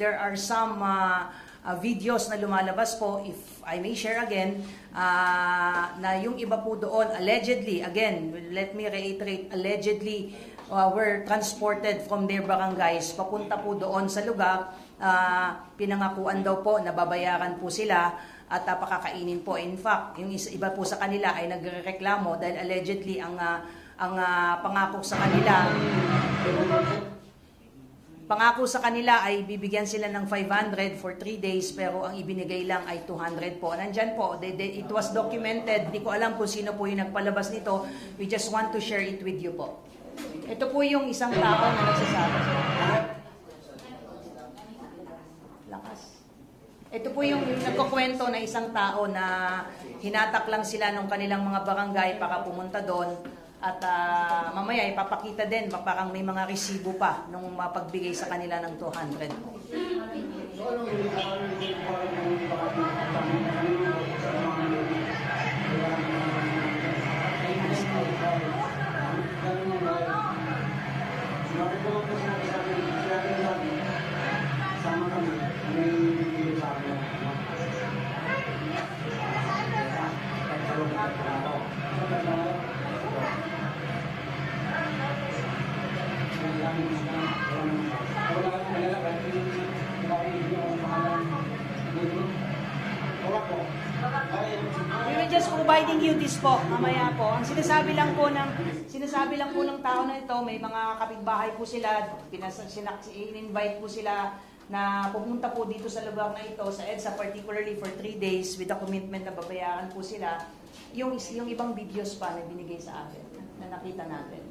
there are some uh, uh, videos na lumalabas po, if I may share again, uh, na yung iba po doon, allegedly, again, let me reiterate, allegedly, uh, were transported from their barangays papunta po doon sa lugar. Uh, pinangakuan daw po na babayaran po sila at uh, pakakainin po. In fact, yung isa, iba po sa kanila ay nagreklamo dahil allegedly ang uh, ang uh, pangako sa kanila Pangako sa kanila ay bibigyan sila ng 500 for 3 days pero ang ibinigay lang ay 200 po. Nandyan po, they, they, it was documented. Di ko alam kung sino po yung nagpalabas nito. We just want to share it with you po. Ito po yung isang tao na nagsasabi. Lakas. Ito po yung nagkukwento na isang tao na hinatak lang sila ng kanilang mga barangay para pumunta doon. At ah, mamaya ipapakita din, parang may mga resibo pa nung mapagbigay sa kanila ng 200. We were just providing you this po, mamaya po. Ang sinasabi lang po ng sinasabi lang po ng tao na ito, may mga kapitbahay po sila, in-invite po sila na pupunta po dito sa lugar na ito sa EDSA particularly for 3 days with a commitment na babayaran po sila. Yung yung ibang videos pa na binigay sa atin na nakita natin.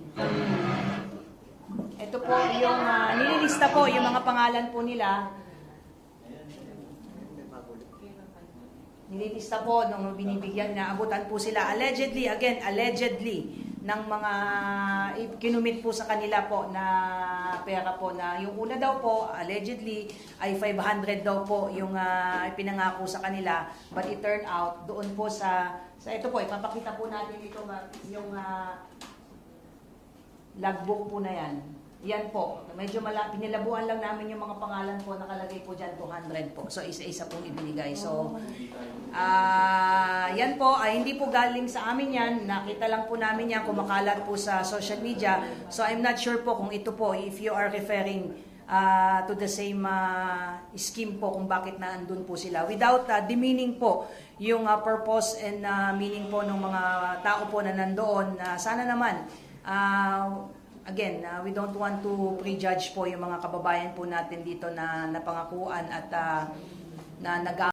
Ito po yung ah, nililista po yung mga pangalan po nila. Nililista po nung binibigyan na abutan po sila. Allegedly again allegedly ng mga kinumit po sa kanila po na pera po na yung una daw po allegedly ay 500 daw po yung ah, pinangako sa kanila. But it turned out doon po sa sa ito po ipapakita po natin ito nga, yung ah, logbook po na yan. Yan po. Medyo malapit. Nilabuan lang namin yung mga pangalan po. Nakalagay po dyan 200 po. So, isa-isa pong ibinigay. So, ah yan po. Ay, hindi po galing sa amin yan. Nakita lang po namin yan. Kumakalat po sa social media. So, I'm not sure po kung ito po, if you are referring ah, to the same ah, scheme po kung bakit na andun po sila. Without ah, demeaning po yung ah, purpose and ah, meaning po ng mga tao po na nandoon. na sana naman, ah, again, uh, we don't want to prejudge po yung mga kababayan po natin dito na napangakuan at uh, na nag